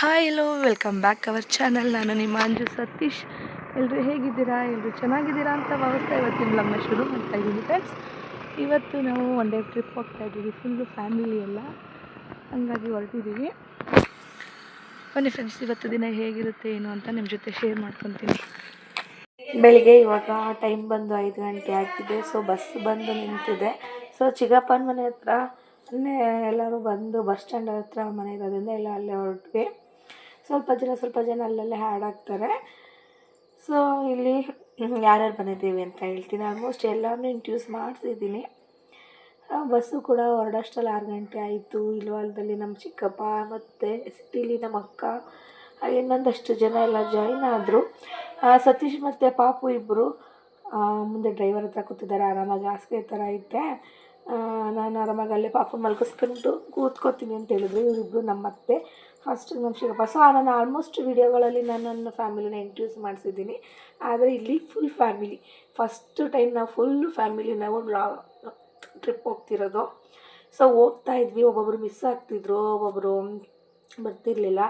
Hi hello welcome back our channel ನಾನು ನಿಮ್ಮ ಅಂಜು ಸತೀಶ್. ಎಲ್ಲರೂ ಹೇಗಿದ್ದೀರಾ? ಎಲ್ಲರೂ ಚೆನ್ನಾಗಿದ್ದೀರಾ ಅಂತ ಭಾವಿಸ್ತಾ ಇವತ್ತಿನ ಬ್ಲಾಗ್ನ ಶುರು ಮಾಡ್ತಾ ಇದ್ದೀನಿ ಫ್ರೆಂಡ್ಸ್ ಇವತ್ತು ನಾವು ಒನ್ ಡೇ ಟ್ರಿಪ್ ಹೋಗ್ತಾ ಇದ್ದೀವಿ ಫುಲ್ಲು ಫ್ಯಾಮಿಲಿ ಎಲ್ಲ. ಹಂಗಾಗಿ ಹೊರಟಿದ್ದೀವಿ. ಬನ್ನಿ ಫ್ರೆಂಡ್ಸ್ ಇವತ್ತು ದಿನ ಹೇಗಿರುತ್ತೆ, ಏನು ಅಂತ ನಿಮ್ಮ ಜೊತೆ ಶೇರ್ ಮಾಡ್ಕೊತೀನಿ. ಬೆಳಿಗ್ಗೆ ಇವಾಗ ಟೈಮ್ ಬಂದು ಐದು ಗಂಟೆ ಆಗಿದೆ ಸೊ ಬಸ್ ಬಂದು ನಿಂತಿದೆ. ಸೊ ಚಿಗಪ್ಪನ ಮನೆ ಹತ್ರ ಮೊನ್ನೆ ಎಲ್ಲರೂ ಬಂದು ಬಸ್ ಸ್ಟ್ಯಾಂಡ್ ಹತ್ರ ಮನೆ ಇರೋದ್ರಿಂದ ಎಲ್ಲ ಅಲ್ಲೇ ಹೊರಟ್ವಿ. ಸ್ವಲ್ಪ ಜನ ಸ್ವಲ್ಪ ಜನ ಅಲ್ಲಲ್ಲೇ ಹಾಡಾಕ್ತಾರೆ ಸೊ ಇಲ್ಲಿ ಯಾರ್ಯಾರು ಬಂದಿದ್ದೀವಿ ಅಂತ ಹೇಳ್ತೀನಿ. ಆಲ್ಮೋಸ್ಟ್ ಎಲ್ಲರನ್ನೂ ಇಂಟ್ಯೂಸ್ ಮಾಡಿಸಿದ್ದೀನಿ. ಬಸ್ಸು ಕೂಡ ಹೊರಡೋಷ್ಟರಲ್ಲಿ ಆರು ಗಂಟೆ ಆಯಿತು. ಇಲ್ವಾಲ್ದಲ್ಲಿ ನಮ್ಮ ಚಿಕ್ಕಪ್ಪ ಮತ್ತು ಸಿಟಿಲಿ ನಮ್ಮ ಅಕ್ಕ ಇನ್ನೊಂದಷ್ಟು ಜನ ಎಲ್ಲ ಜಾಯಿನ್ ಆದರು. ಸತೀಶ್ ಮತ್ತು ಪಾಪು ಇಬ್ಬರು ಮುಂದೆ ಡ್ರೈವರ್ ಹತ್ರ ಕೂತಿದ್ದಾರೆ. ಆರಾಮಾಗಿ ಹಾಸಿಗೆ ಥರ ಐತೆ. ನಾನು ಆರಾಮಾಗಿ ಅಲ್ಲೇ ಪಾಪು ಮಲ್ಗಿಸ್ಕೊಂಡು ಕೂತ್ಕೋತೀನಿ ಅಂತ ಹೇಳಿದ್ರು. ಇವರಿಬ್ಬರು ನಮ್ಮ ಅತ್ತೆ ಫಸ್ಟ್ ನಮ್ಮ ಶಿವಪ್ಪ ಸೊ ನಾನು ಆಲ್ಮೋಸ್ಟ್ ವೀಡಿಯೋಗಳಲ್ಲಿ ನಾನು ನನ್ನ ಫ್ಯಾಮಿಲಿನ ಇಂಟ್ರೊಡ್ಯೂಸ್ ಮಾಡಿಸಿದ್ದೀನಿ. ಆದರೆ ಇಲ್ಲಿ ಫುಲ್ ಫ್ಯಾಮಿಲಿ ಫಸ್ಟ್ ಟೈಮ್ ನಾವು ಫುಲ್ ಫ್ಯಾಮಿಲಿ ನಾವು ಟ್ರಿಪ್ ಹೋಗ್ತಿರೋದು. ಸೊ ಹೋಗ್ತಾ ಇದ್ವಿ. ಒಬ್ಬೊಬ್ಬರು ಮಿಸ್ ಆಗ್ತಿದ್ರು ಒಬ್ಬೊಬ್ಬರು ಬರ್ತಿರ್ಲಿಲ್ಲ.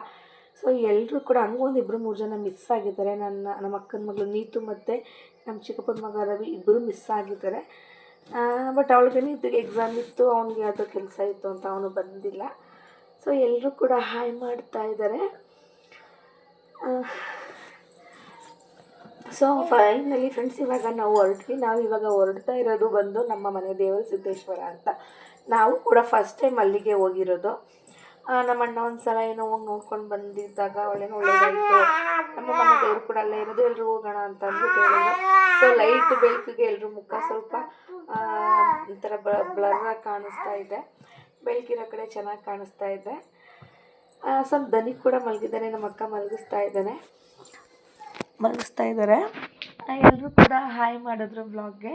ಸೊ ಎಲ್ಲರೂ ಕೂಡ ಹಂಗೊಂದು ಇಬ್ಬರು ಮೂರು ಜನ ಮಿಸ್ ಆಗಿದ್ದಾರೆ. ನನ್ನ, ನಮ್ಮ ಅಕ್ಕನ ಮಗಳು ನೀತು ಮತ್ತು ನಮ್ಮ ಚಿಕ್ಕಪ್ಪನ ಮಗ ರವಿ ಇಬ್ಬರು ಮಿಸ್ ಆಗಿದ್ದಾರೆ. ಬಟ್ ಅವಳಿಗೆ ಎಕ್ಸಾಮ್ ಇತ್ತು. ಅವ್ನಿಗೆ ಯಾವುದೋ ಕೆಲಸ ಇತ್ತು ಅಂತ ಅವನು ಬಂದಿಲ್ಲ. ಸೊ ಎಲ್ಲರೂ ಕೂಡ ಹಾಯ್ ಮಾಡ್ತಾ ಇದ್ದಾರೆ. ಸೊ ಫೈನಲಿ ಫ್ರೆಂಡ್ಸ್ ಇವಾಗ ನಾವು ಹೊರಟ್ವಿ. ನಾವು ಇವಾಗ ಹೊರಡ್ತಾ ಇರೋದು ಬಂದು ನಮ್ಮ ಮನೆ ದೇವರ ಸಿದ್ದೇಶ್ವರ ಅಂತ. ನಾವು ಕೂಡ ಫಸ್ಟ್ ಟೈಮ್ ಅಲ್ಲಿಗೆ ಹೋಗಿರೋದು. ನಮ್ಮ ಅಣ್ಣ ಒಂದು ಸಲ ಏನೋ ಹೋಗಿ ನೋಡ್ಕೊಂಡು ಬಂದಿದ್ದಾಗ ಒಳ್ಳೆನೋ ಒಳ್ಳೇದಾಯಿತು. ನಮ್ಮ ಮನೆ ದೇವ್ರು ಕೂಡ ಅಲ್ಲೇ ಇರೋದು. ಎಲ್ಲರೂ ಹೋಗೋಣ ಅಂತ ಅಂದ್ಬಿಟ್ಟು ಸೊ ಲೈಟ್ ಬೆಳಕಿಗೆ ಎಲ್ಲರೂ ಮುಖ ಸ್ವಲ್ಪ ಒಂಥರ ಬ್ಲರ್ ಕಾಣಿಸ್ತಾ ಇದೆ. ಬೆಳಕಿರೋ ಕಡೆ ಚೆನ್ನಾಗಿ ಕಾಣಿಸ್ತಾ ಇದೆ. ಸ್ವಲ್ಪ ದನಿ ಕೂಡ ಮಲಗಿದ್ದಾನೆ, ನಮ್ಮ ಅಕ್ಕ ಮಲಗಿಸ್ತಾ ಇದ್ದಾನೆ. ಮಲಗಿಸ್ತಾ ಇದ್ದಾರೆ. ಎಲ್ಲರೂ ಕೂಡ ಹಾಯ್ ಮಾಡಿದ್ರು ಬ್ಲಾಗ್ಗೆ.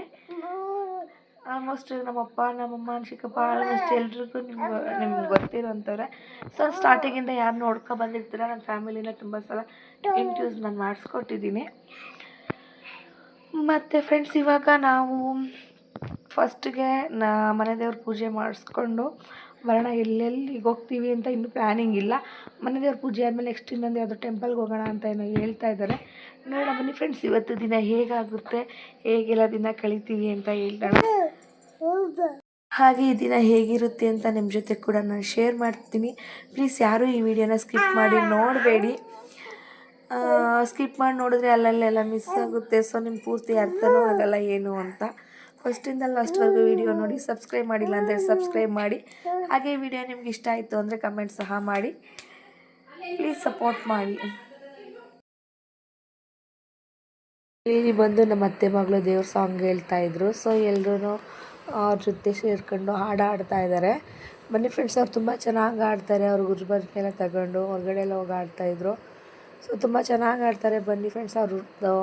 ಆಲ್ಮೋಸ್ಟ್ ನಮ್ಮಪ್ಪ ನಮ್ಮಮ್ಮ, ಚಿಕ್ಕಪ್ಪ, ಆಲ್ಮೋಸ್ಟ್ ಎಲ್ರಿಗೂ ನಿಮ್ಗೆ ನಿಮ್ಗೆ ಗೊತ್ತಿರೋಂಥವ್ರೆ. ಸೊ, ಸ್ಟಾರ್ಟಿಂಗಿಂದ ಯಾರು ನೋಡ್ಕೊ ಬಂದಿರ್ತೀರ? ನನ್ನ ಫ್ಯಾಮಿಲಿನ ತುಂಬ ಸಲ ಇಂಟ್ಯೂಸ್ ನಾನು ಮಾಡಿಸ್ಕೊಟ್ಟಿದ್ದೀನಿ. ಮತ್ತು ಫ್ರೆಂಡ್ಸ್, ಇವಾಗ ನಾವು ಫಸ್ಟಿಗೆ ನಾ ಮನೆ ದೇವ್ರ ಪೂಜೆ ಮಾಡಿಸ್ಕೊಂಡು ಬರೋಣ ಎಲ್ಲೆಲ್ಲಿಗೆ ಹೋಗ್ತೀವಿ ಅಂತ ಇನ್ನೂ ಪ್ಲ್ಯಾನಿಂಗ್ ಇಲ್ಲ. ಮನೆ ದೇವ್ರ ಪೂಜೆ ಆದಮೇಲೆ ನೆಕ್ಸ್ಟ್ ಇನ್ನೊಂದು ಯಾವುದೋ ಟೆಂಪಲ್ಗೆ ಹೋಗೋಣ ಅಂತ ಏನೋ ಹೇಳ್ತಾ ಇದ್ದಾರೆ ನೋಡೋಣ ಬನ್ನಿ ಫ್ರೆಂಡ್ಸ್ ಇವತ್ತು ದಿನ ಹೇಗಾಗುತ್ತೆ? ಹೇಗೆಲ್ಲ ದಿನ ಕಳಿತೀವಿ ಅಂತ ಹೇಳ್ತಾಳೆ ಹಾಗೆ ಈ ದಿನ ಹೇಗಿರುತ್ತೆ ಅಂತ ನಿಮ್ಮ ಜೊತೆ ಕೂಡ ನಾನು ಶೇರ್ ಮಾಡ್ತೀನಿ. ಪ್ಲೀಸ್ ಯಾರೂ ಈ ವಿಡಿಯೋನ ಸ್ಕಿಪ್ ಮಾಡಿ ನೋಡಬೇಡಿ. ಸ್ಕಿಪ್ ಮಾಡಿ ನೋಡಿದ್ರೆ ಅಲ್ಲಲ್ಲೆಲ್ಲ ಮಿಸ್ ಆಗುತ್ತೆ. ಸೊ ನಿಮ್ಮ ಪೂರ್ತಿ ಅರ್ಥನೂ ಆಗಲ್ಲ ಏನು ಅಂತ. ಫಸ್ಟಿಂದ ಲಾಸ್ಟ್ವರೆಗೂ ವಿಡಿಯೋ ನೋಡಿ ಸಬ್ಸ್ಕ್ರೈಬ್ ಮಾಡಿಲ್ಲ ಅಂದರೆ ಸಬ್ಸ್ಕ್ರೈಬ್ ಮಾಡಿ. ಹಾಗೆ ವಿಡಿಯೋ ನಿಮ್ಗೆ ಇಷ್ಟ ಆಯಿತು ಅಂದರೆ ಕಮೆಂಟ್ ಸಹ ಮಾಡಿ. ಪ್ಲೀಸ್ ಸಪೋರ್ಟ್ ಮಾಡಿ. ಇಲ್ಲಿ ಬಂದು ನಮ್ಮ ಅತ್ತೆ ಮಗಳು ದೇವ್ರ ಸಾಂಗ್ ಹೇಳ್ತಾ ಇದ್ರು. ಸೊ ಎಲ್ಲರೂ ಅವ್ರ ಜೊತೆ ಸೇರ್ಕೊಂಡು ಹಾಡು ಹಾಡ್ತಾ ಇದ್ದಾರೆ ಬನ್ನಿ ಫ್ರೆಂಡ್ಸ್ ಅವ್ರು ತುಂಬ ಚೆನ್ನಾಗಿ ಆಡ್ತಾರೆ ಅವ್ರು ಗುರುಬರ್ನೆಲ್ಲ ತಗೊಂಡು ಹೊರಗಡೆ ಎಲ್ಲ ಹೋಗಿ ಆಡ್ತಾಯಿದ್ರು ಸೊ ತುಂಬ ಚೆನ್ನಾಗಿ ಆಡ್ತಾರೆ ಬನ್ನಿ ಫ್ರೆಂಡ್ಸ್ ಅವ್ರದ್ದು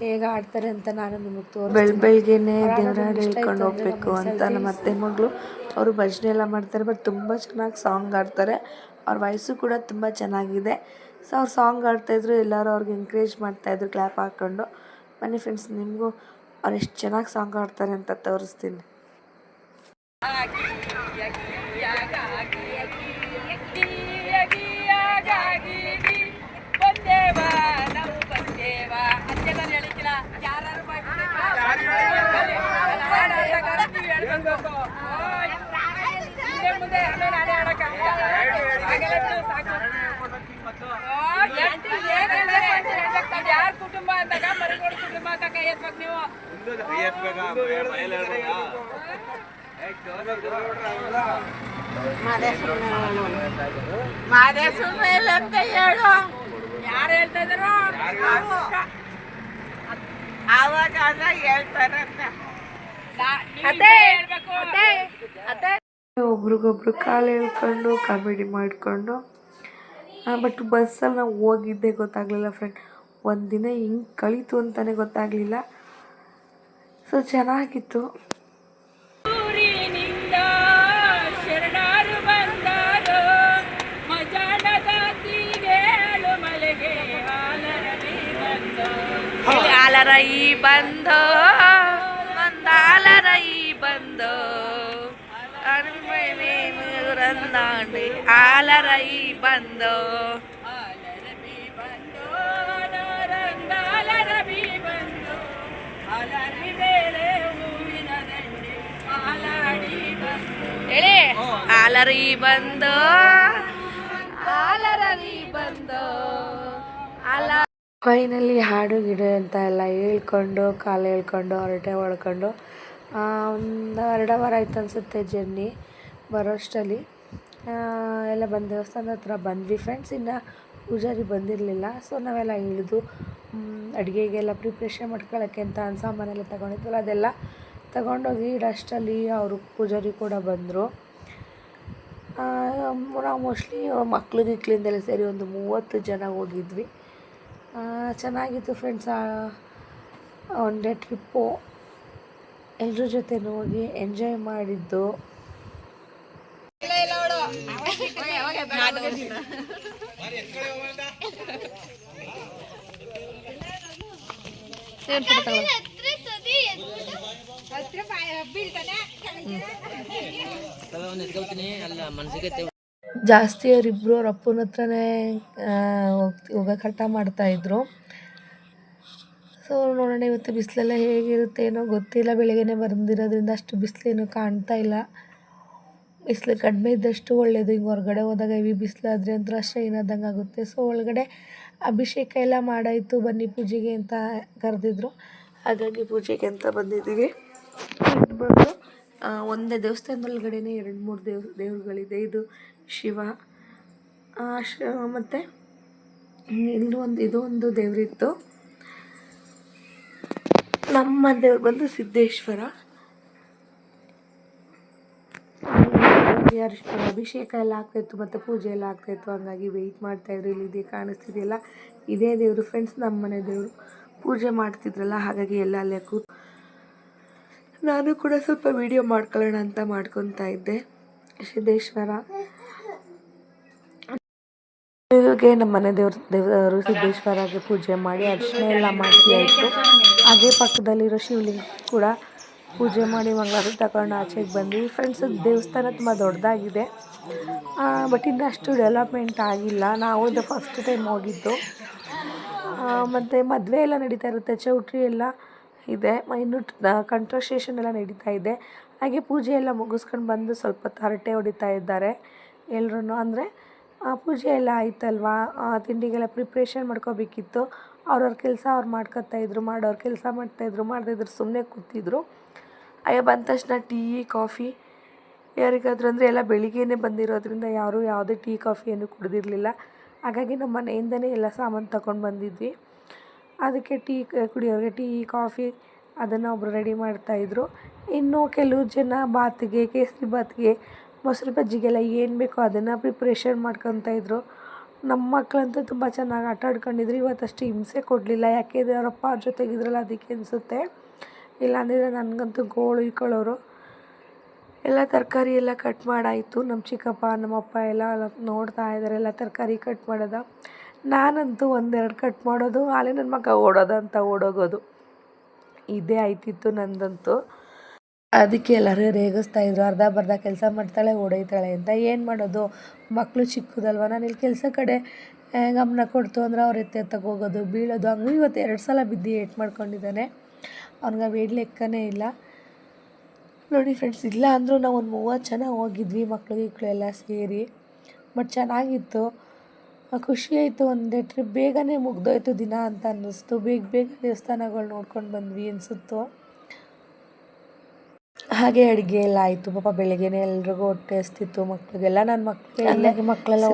ಹೇಗೆ ಆಡ್ತಾರೆ ಅಂತ ನಾನು ನಿಮಗೆ ತೋರಿಸ್ತೀನಿ ಬೆಳ್ ಬೆಳಗ್ಗೆನೆ ದೇವರ ಹಾಡು ಹೇಳ್ಕೊಂಡು ಹೋಗ್ಬೇಕು ಅಂತ ನಮ್ಮ ಅತ್ತೆ ಮಗಳು ಅವರು ಭಜನೆ ಎಲ್ಲ ಮಾಡ್ತಾರೆ ಬಟ್ ತುಂಬ ಚೆನ್ನಾಗಿ ಸಾಂಗ್ ಆಡ್ತಾರೆ ಅವ್ರ ವಾಯ್ಸು ಕೂಡ ತುಂಬ ಚೆನ್ನಾಗಿದೆ ಸೊ ಅವ್ರು ಸಾಂಗ್ ಆಡ್ತಾಯಿದ್ರು ಎಲ್ಲರೂ ಅವ್ರಿಗೆ ಎಂಕರೇಜ್ ಮಾಡ್ತಾಯಿದ್ರು ಕ್ಲ್ಯಾಪ್ ಹಾಕ್ಕೊಂಡು ಬನ್ನಿ ಫ್ರೆಂಡ್ಸ್ ನಿಮಗೂ ಅವ್ರು ಎಷ್ಟು ಚೆನ್ನಾಗಿ ಸಾಂಗ್ ಆಡ್ತಾರೆ ಅಂತ ತೋರಿಸ್ತೀನಿ ಯಾರ ಕುಟುಂಬ ಅಂದಾಗ ಮರಿಗೋಡ್ ಕುಟುಂಬ ಅಂತ ಕೈ ಎತ್ಬೇಕು ನೀವು ಮಾದೇಶ್ವರ ಅಂತ ಹೇಳು. ಯಾರು ಹೇಳ್ತಾ ಇದಾರೋ ಆವಾಗ ಅದ ಹೇಳ್ತಾರಂತ ಒಬ್ರಿಗೊಬ್ರು ಕಾಲು ಹೇಳ್ಕೊಂಡು ಕಾಮಿಡಿ ಮಾಡಿಕೊಂಡು. ಬಟ್ ಬಸ್ಸಲ್ಲಿ ನಾವು ಹೋಗಿದ್ದೆ ಗೊತ್ತಾಗಲಿಲ್ಲ ಫ್ರೆಂಡ್ ಒಂದಿನ ಹಿಂಗೆ ಕಳೀತು ಅಂತಲೇ ಗೊತ್ತಾಗಲಿಲ್ಲ. ಸೊ ಚೆನ್ನಾಗಿತ್ತು. ಆಲರೈ ಬಂದೋ ರಂದಾಂಡಿ ಆಲರೈ ಬಂದೋ. ಬಂದು ನರಂದಾಲರವಿ ಬಂದು ಅಲರಿ ಬೇರೆ ಹೂವಿನ ದಂಡೆ ಆಲಾಡಿ ಬಂದು. ಹೇಳಿ. ಆಲರಿ ಬಂದು. ಆಲರಿ ಬಂದು. ಫೈನಲಿ ಹಾಡು ಗಿಡು ಅಂತ ಎಲ್ಲ ಹೇಳ್ಕೊಂಡು, ಕಾಲು ಹೇಳ್ಕೊಂಡು, ಹರಟೆ ಹೊಡ್ಕೊಂಡು ಒಂದು ಎರಡು ಅವರ್ ಆಯ್ತು ಅನಿಸುತ್ತೆ ಜರ್ನಿ ಬರೋಷ್ಟರಲ್ಲಿ. ಎಲ್ಲ ಬಂದು ದೇವಸ್ಥಾನದ ಹತ್ರ ಬಂದ್ವಿ. ಫ್ರೆಂಡ್ಸ್ ಇನ್ನು ಪೂಜಾರಿ ಬಂದಿರಲಿಲ್ಲ. ಸೊ ನಾವೆಲ್ಲ ಇಳಿದು ಅಡುಗೆಗೆಲ್ಲ ಪ್ರಿಪ್ರೇಷನ್ ಮಾಡ್ಕೊಳ್ಳೋಕ್ಕೆ ಅಂತ ಸಾಮಾನೆಲ್ಲ ತಗೊಂಡಿದ್ವಲ್ಲ, ಅದೆಲ್ಲ ತಗೊಂಡೋಗಿ ಇಡಷ್ಟರಲ್ಲಿ ಅವರು ಪೂಜಾರಿ ಕೂಡ ಬಂದರು. ನಾವು ಮೋಸ್ಟ್ಲಿ ಮಕ್ಳು ಗಿಕ್ಳಿಂದೆಲ್ಲ ಸೇರಿ ಒಂದು ಮೂವತ್ತು ಜನ ಹೋಗಿದ್ವಿ. ಚೆನ್ನಾಗಿತ್ತು ಫ್ರೆಂಡ್ಸ್ ಒನ್ ಡೇ ಟ್ರಿಪ್ಪು ಎಲ್ಲರ ಜೊತೆ ಹೋಗಿ ಎಂಜಾಯ್ ಮಾಡಿದ್ದು. ಅಲ್ಲ ತಗೊಳ್ಳೋದು? ಜಾಸ್ತಿ ಅವರಿಬ್ಬರು ಅವ್ರ ಅಪ್ಪನ ಹತ್ರನೇ ಹೋಗಕ್ಕೆ ಹಠ ಮಾಡ್ತಾಯಿದ್ರು ಸೊ ನೋಡೋಣ ಇವತ್ತು ಬಿಸಿಲೆಲ್ಲ ಹೇಗಿರುತ್ತೆ ಏನೋ ಗೊತ್ತಿಲ್ಲ. ಬೆಳಗ್ಗೆನೇ ಬಂದಿರೋದ್ರಿಂದ ಅಷ್ಟು ಬಿಸಿಲೇನು ಕಾಣ್ತಾ ಇಲ್ಲ. ಬಿಸಿಲು ಕಡಿಮೆ ಇದ್ದಷ್ಟು ಒಳ್ಳೆಯದು ಹಿಂಗೆ ಹೊರಗಡೆ ಹೋದಾಗ ಹೆವಿ ಬಿಸಿಲಾದ್ರೆ ಅಂತ ಅಷ್ಟೇ ಏನಾದಂಗೆ ಆಗುತ್ತೆ. ಸೊ ಒಳಗಡೆ ಅಭಿಷೇಕ ಎಲ್ಲ ಮಾಡಾಯಿತು ಬನ್ನಿ ಪೂಜೆಗೆ ಅಂತ ಕರೆದಿದ್ರು. ಹಾಗಾಗಿ ಪೂಜೆಗೆ ಅಂತ ಬಂದಿದ್ದೀವಿ. ಒಂದೇ ದೇವಸ್ಥಾನದೊಳಗಡೆನೇ ಎರಡು ಮೂರು ದೇವ್, ದೇವ್ರುಗಳಿದೆ. ಇದು ಶಿವ ಮತ್ತು ಇಲ್ಲೂ ಒಂದು, ಇದು ಒಂದು ದೇವರಿತ್ತು. ನಮ್ಮ ದೇವ್ರು ಬಂದು ಸಿದ್ದೇಶ್ವರ. ಅಭಿಷೇಕ ಎಲ್ಲ ಆಗ್ತಾಯಿತ್ತು ಮತ್ತು ಪೂಜೆ ಎಲ್ಲ ಆಗ್ತಾಯಿತ್ತು ಹಂಗಾಗಿ ವೆಯ್ಟ್ ಮಾಡ್ತಾಯಿದ್ರು ಇಲ್ಲಿ ಇದೇ, ಕಾಣಿಸ್ತಿದೆಯಲ್ಲ. ಇದೇ ದೇವರು ಫ್ರೆಂಡ್ಸ್ ನಮ್ಮ ಮನೆ ದೇವರು. ಪೂಜೆ ಮಾಡ್ತಿದ್ರಲ್ಲ, ಹಾಗಾಗಿ ಎಲ್ಲ ಅಲ್ಲೇ ಕೂತ್ ನಾನು ಕೂಡ ಸ್ವಲ್ಪ ವಿಡಿಯೋ ಮಾಡ್ಕೊಳ್ಳೋಣ ಅಂತ ಮಾಡ್ಕೊತಾ ಇದ್ದೆ. ಸಿದ್ದೇಶ್ವರ. ಇವಾಗೆ ನಮ್ಮ ಮನೆ ದೇವ್ರ, ದೇವರು ಸಿದ್ದೇಶ್ವರಗೆ ಪೂಜೆ ಮಾಡಿ ಅರ್ಶನ ಎಲ್ಲ ಮಾಡಿ ಆಯಿತು ಹಾಗೆ ಪಕ್ಕದಲ್ಲಿರೋ ಶಿವಲಿಂಗ ಕೂಡ ಪೂಜೆ ಮಾಡಿ ಮಂಗಳಾರತಿ ತಗೊಂಡು ಆಚೆಗೆ ಬಂದ್ವಿ. ಫ್ರೆಂಡ್ಸ್ ದೇವಸ್ಥಾನ ತುಂಬ ದೊಡ್ಡದಾಗಿದೆ. ಬಟ್ ಇನ್ನು ಅಷ್ಟು ಡೆವಲಪ್ಮೆಂಟ್ ಆಗಿಲ್ಲ. ನಾವು ಫಸ್ಟ್ ಟೈಮ್ ಹೋಗಿದ್ದು. ಮತ್ತು ಮದುವೆ ಎಲ್ಲ ನಡೀತಾ ಇರುತ್ತೆ, ಚೌಟ್ರಿ ಎಲ್ಲ. ಇದೆ. ಇನ್ನು ಕಂಟ್ರಸ್ಟೇಷನ್ ಎಲ್ಲ ನಡೀತಾ ಇದೆ. ಹಾಗೆ ಪೂಜೆ ಎಲ್ಲ ಮುಗಿಸ್ಕೊಂಡು ಬಂದು ಸ್ವಲ್ಪ ಹರಟೆ ಹೊಡಿತಾ ಇದ್ದಾರೆ ಎಲ್ರೂ ಅಂದರೆ ಪೂಜೆ ಎಲ್ಲ ಆಯ್ತಲ್ವಾ? ತಿಂಡಿಗೆಲ್ಲ ಪ್ರಿಪ್ರೇಷನ್ ಮಾಡ್ಕೋಬೇಕಿತ್ತು. ಅವ್ರವ್ರ ಕೆಲಸ ಅವ್ರು ಮಾಡ್ಕೊತಾ ಇದ್ರು, ಮಾಡೋರು ಕೆಲಸ ಮಾಡ್ತಾಯಿದ್ರು ಮಾಡ್ದಿದ್ರು ಸುಮ್ಮನೆ ಕೂತಿದ್ರು. ಅಯ್ಯ ಬಂದ ತಕ್ಷಣ ಟೀ, ಕಾಫಿ, ಯಾರಿಗಾದ್ರೂ ಅಂದರೆ ಎಲ್ಲ ಬೆಳಿಗ್ಗೆನೇ ಬಂದಿರೋದ್ರಿಂದ ಯಾರೂ ಯಾವುದೇ ಟೀ ಕಾಫಿ ಏನು ಕುಡಿದಿರಲಿಲ್ಲ. ಹಾಗಾಗಿ ನಮ್ಮ ಮನೆಯಿಂದನೇ ಎಲ್ಲ ಸಾಮಾನು ತಗೊಂಡು ಬಂದಿದ್ವಿ. ಅದಕ್ಕೆ ಟೀ ಕುಡಿಯೋರಿಗೆ ಟೀ, ಕಾಫಿ ಅದನ್ನು ಒಬ್ಬರು ರೆಡಿ ಮಾಡ್ತಾಯಿದ್ರು ಇನ್ನು ಕೆಲವು ಜನ ಬಾತಿಗೆ, ಕೇಸರಿ ಬಾತಿಗೆ, ಮೊಸರು ಬಜ್ಜಿಗೆಲ್ಲ ಏನು ಬೇಕೋ ಅದನ್ನು ಪ್ರಿಪ್ರೇಷನ್ ಮಾಡ್ಕೊತಾಯಿದ್ರು ನಮ್ಮ ಮಕ್ಕಳಂತೂ ತುಂಬ ಚೆನ್ನಾಗಿ ಆಟ ಆಡ್ಕೊಂಡಿದ್ರು. ಇವತ್ತಷ್ಟು ಹಿಂಸೆ ಕೊಡಲಿಲ್ಲ. ಯಾಕೆ ಅವರಪ್ಪ ಅವ್ರ ಜೊತೆಗಿದ್ರಲ್ಲ ಅದಕ್ಕೆ ಅನಿಸುತ್ತೆ. ಇಲ್ಲಾಂದಿದ್ರೆ ನನಗಂತೂ ಗೋಳು ಇಕ್ಕೊಳ್ಳೋರು ಎಲ್ಲ ತರಕಾರಿ ಎಲ್ಲ ಕಟ್ ಮಾಡಾಯಿತು. ನಮ್ಮ ಚಿಕ್ಕಪ್ಪ, ನಮ್ಮಪ್ಪ ಎಲ್ಲ ನೋಡ್ತಾ ಇದ್ದಾರೆ ಎಲ್ಲ ತರಕಾರಿ ಕಟ್ ಮಾಡೋದ. ನಾನಂತೂ ಒಂದೆರಡು ಕಟ್ ಮಾಡೋದು, ಆಲೇ ನನ್ನ ಮಗ ಓಡೋದು ಅಂತ ಓಡೋಗೋದು. ಇದೇ ಆಯ್ತಿತ್ತು ನಂದಂತೂ. ಅದಕ್ಕೆ ಎಲ್ಲರೂ ರೇಗಿಸ್ತಾ ಇದ್ರು, ಅರ್ಧ ಬರ್ಧ ಕೆಲಸ ಮಾಡ್ತಾಳೆ ಓಡೈತಾಳೆ ಅಂತ. ಏನು ಮಾಡೋದು? ಮಕ್ಕಳು ಚಿಕ್ಕದಲ್ವ? ನಾನು ಇಲ್ಲಿ ಕೆಲಸ ಕಡೆ ಗಮನ ಕೊಡ್ತು ಅಂದ್ರೆ ಅವ್ರ ಎತ್ತೆ ಹೋಗೋದು, ಬೀಳೋದು. ಹಂಗೂ ಇವತ್ತು ಎರಡು ಸಲ ಬಿದ್ದು ಏಟ್ ಮಾಡ್ಕೊಂಡಿದ್ದಾನೆ. ಅವ್ನಿಗೆ ವೇಡ್ ಲೆಕ್ಕನೇ ಇಲ್ಲ. ನೋಡಿ ಫ್ರೆಂಡ್ಸ್ ಇಲ್ಲ ಅಂದರೂ ನಾವು ಒಂದು ಮೂವತ್ತು ಜನ ಹೋಗಿದ್ವಿ, ಮಕ್ಳು, ಗಿಕ್ಳು ಎಲ್ಲ ಸೇರಿ. ಬಟ್ ಚೆನ್ನಾಗಿತ್ತು. ಖುಷಿ ಆಯಿತು ಒಂದೇ ಟ್ರಿಪ್ ಬೇಗನೆ ಮುಗ್ದೋಯ್ತು ದಿನ ಅಂತ ಅನ್ನಿಸ್ತು. ಬೇಗ ಬೇಗ ದೇವಸ್ಥಾನಗಳು ನೋಡ್ಕೊಂಡು ಬಂದ್ವಿ ಅನಿಸುತ್ತು? ಹಾಗೆ ಅಡುಗೆ ಎಲ್ಲ ಆಯಿತು. ಪಾಪ ಬೆಳಗ್ಗೆನೆ ಎಲ್ರಿಗೂ ಹೊಟ್ಟೆ ಹಸ್ತಿತ್ತು. ಮಕ್ಳಿಗೆಲ್ಲ ನನ್ನ ಮಕ್ಕಳಿಗೆ ಮಕ್ಕಳೆಲ್ಲ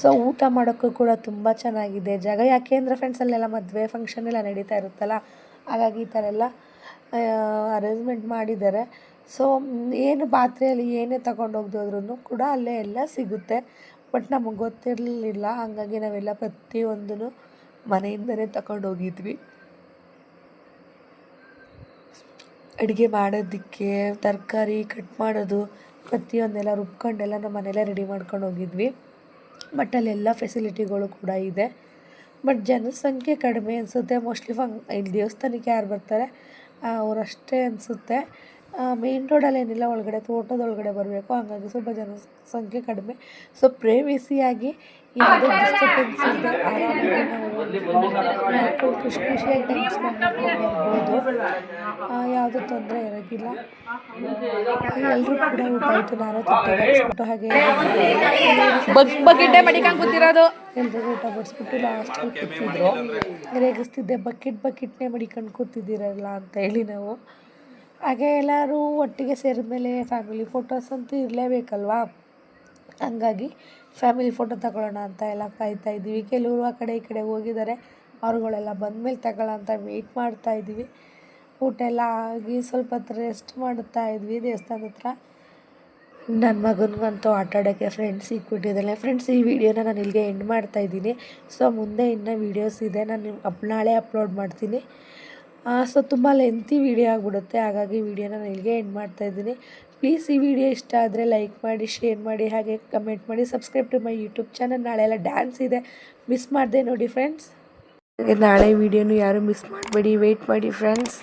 ಸೊ ಊಟ ಮಾಡೋಕ್ಕೂ ಕೂಡ ತುಂಬ ಚೆನ್ನಾಗಿದೆ. ಜಾಗ ಯಾಕೆ ಅಂದರೆ ಫ್ರೆಂಡ್ಸ್ ಅಲ್ಲೆಲ್ಲ ಮದುವೆ ಫಂಕ್ಷನ್ ಎಲ್ಲ ನಡೀತಾ ಇರುತ್ತಲ್ಲ? ಹಾಗಾಗಿ ಈ ಥರ ಎಲ್ಲ ಅರೇಂಜ್ಮೆಂಟ್ ಮಾಡಿದ್ದಾರೆ. ಸೊ ಏನು ಪಾತ್ರೆಯಲ್ಲಿ ಏನೇ ತಗೊಂಡು ಹೋಗ್ದೋದ್ರೂ ಕೂಡ ಅಲ್ಲೇ ಎಲ್ಲ ಸಿಗುತ್ತೆ. ಬಟ್ ನಮಗೆ ಗೊತ್ತಿರಲಿಲ್ಲ. ಹಾಗಾಗಿ ನಾವೆಲ್ಲ ಪ್ರತಿಯೊಂದೂ ಮನೆಯಿಂದಲೇ ತಗೊಂಡು ಹೋಗಿದ್ವಿ ಅಡುಗೆ ಮಾಡೋದಕ್ಕೆ, ತರಕಾರಿ ಕಟ್ ಮಾಡೋದು, ಪ್ರತಿಯೊಂದೆಲ್ಲ ರುಬ್ಕೊಂಡೆಲ್ಲ ನಮ್ಮ ಮನೆಯಲ್ಲೇ ರೆಡಿ ಮಾಡ್ಕೊಂಡು ಹೋಗಿದ್ವಿ. ಬಟ್ ಅಲ್ಲೆಲ್ಲ ಫೆಸಿಲಿಟಿಗಳು ಕೂಡ ಇದೆ. ಬಟ್ ಜನಸಂಖ್ಯೆ ಕಡಿಮೆ ಅನಿಸುತ್ತೆ. ಮೋಸ್ಟ್ಲಿ ಫಂಕ್ ಇಲ್ಲಿ ದೇವಸ್ಥಾನಕ್ಕೆ ಯಾರು ಬರ್ತಾರೆ ಅವರಷ್ಟೇ ಅನಿಸುತ್ತೆ. ಮೇನ್ ರೋಡಲ್ಲಿ ಏನಿಲ್ಲ ಒಳಗಡೆ ತೋಟದ ಒಳಗಡೆ ಬರಬೇಕು. ಹಾಗಾಗಿ ಸ್ವಲ್ಪ ಜನ ಸಂಖ್ಯೆ ಕಡಿಮೆ. ಸೊ ಪ್ರೇವಿಸಿಯಾಗಿ ಯಾವುದೇ ಡಿಸ್ಟರ್ಬೆನ್ಸ್ ಇದೆ ಆರಾಮಾಗಿ ನಾವು ಮಾಡ್ಕೊಂಡು ಖುಷಿ ಖುಷಿಯಾಗಿ ಟೈಮ್ ಸ್ಪೆಂಡ್ ಮಾಡ್ಕೊಂಡು ಬರ್ಬೋದು. ಯಾವುದೂ ತೊಂದರೆ ಇರೋಕ್ಕಿಲ್ಲ. ಎಲ್ಲರೂ ಕೂಡ ಊಟ ಆಯಿತು ನಾನು ತಟ್ಟೆ ಹಾಗೆ ಬಗ್ಗಿಟ್ಟೆ ಮಡಿಕಂಗ್ ಕೂತಿರೋದು? ಎಲ್ರಿಗೂ ಊಟ ಬಡಿಸ್ಬಿಟ್ಟು ಲಾಸ್ಟ್ ಕೂತಿದ್ರು. ರೇಗಿಸ್ತಿದ್ದೆ ಬಕೆಟ್ ಬಕೆಟ್ನೇ ಮಡಿಕೊಂಡು ಕೂತಿದ್ದೀರಲ್ಲ ಅಂತ ಹೇಳಿ ನಾವು. ಹಾಗೆ ಎಲ್ಲರೂ ಒಟ್ಟಿಗೆ ಸೇರಿದ್ಮೇಲೆ ಫ್ಯಾಮಿಲಿ ಫೋಟೋಸ್ ಅಂತೂ ಇರಲೇಬೇಕಲ್ವಾ? ಹಂಗಾಗಿ ಫ್ಯಾಮಿಲಿ ಫೋಟೋ ತಗೊಳ್ಳೋಣ ಅಂತ ಎಲ್ಲ ಕಾಯ್ತಾ ಇದ್ದೀವಿ. ಕೆಲವರು ಆ ಕಡೆ ಈ ಕಡೆ ಹೋಗಿದ್ದಾರೆ. ಅವ್ರುಗಳೆಲ್ಲ ಬಂದಮೇಲೆ ತಗೊಳ್ಳೋ ಅಂತ ವೆಯ್ಟ್ ಮಾಡ್ತಾ ಇದ್ದೀವಿ. ಊಟ ಎಲ್ಲ ಆಗಿ ಸ್ವಲ್ಪ ಹತ್ರ ರೆಸ್ಟ್ ಮಾಡ್ತಾ ಇದ್ವಿ ದೇವಸ್ಥಾನದ ಹತ್ರ. ನನ್ನ ಮಗನಿಗಂತೂ ಆಟ ಆಡೋಕ್ಕೆ ಫ್ರೆಂಡ್ಸ್ ಸಿಕ್ಬಿಟ್ಟಿದ್ದಾಳೆ. ಫ್ರೆಂಡ್ಸ್ ಈ ವಿಡಿಯೋನ ನಾನು ಇಲ್ಲಿಗೆ ಎಂಡ್ ಮಾಡ್ತಾ ಇದ್ದೀನಿ. ಸೊ ಮುಂದೆ ಇನ್ನೂ ವೀಡಿಯೋಸ್ ಇದೆ. ನಾನು ಅಪ್ ನಾಳೆ ಅಪ್ಲೋಡ್ ಮಾಡ್ತೀನಿ. ಸೊ ತುಂಬ ಲೆಂತಿ ವಿಡಿಯೋ ಆಗಿಬಿಡುತ್ತೆ. ಹಾಗಾಗಿ ವಿಡಿಯೋನ ನಾನು ಇಲ್ಲಿಗೆ ಎಂಡ್ ಮಾಡ್ತಾ ಇದ್ದೀನಿ. ಪ್ಲೀಸ್ ಈ ವಿಡಿಯೋ ಇಷ್ಟ ಆದರೆ ಲೈಕ್ ಮಾಡಿ ಶೇರ್ ಮಾಡಿ, ಹಾಗೆ ಕಮೆಂಟ್ ಮಾಡಿ subscribe to my YouTube channel ನಾಳೆ ಎಲ್ಲ ಡ್ಯಾನ್ಸ್ ಇದೆ. ಮಿಸ್ ಮಾಡಿದೆ ನೋಡಿ ಫ್ರೆಂಡ್ಸ್ ನಾಳೆ ವಿಡಿಯೋನು ಯಾರು ಮಿಸ್ ಮಾಡಬೇಡಿ. ವೆಯ್ಟ್ ಮಾಡಿ ಫ್ರೆಂಡ್ಸ್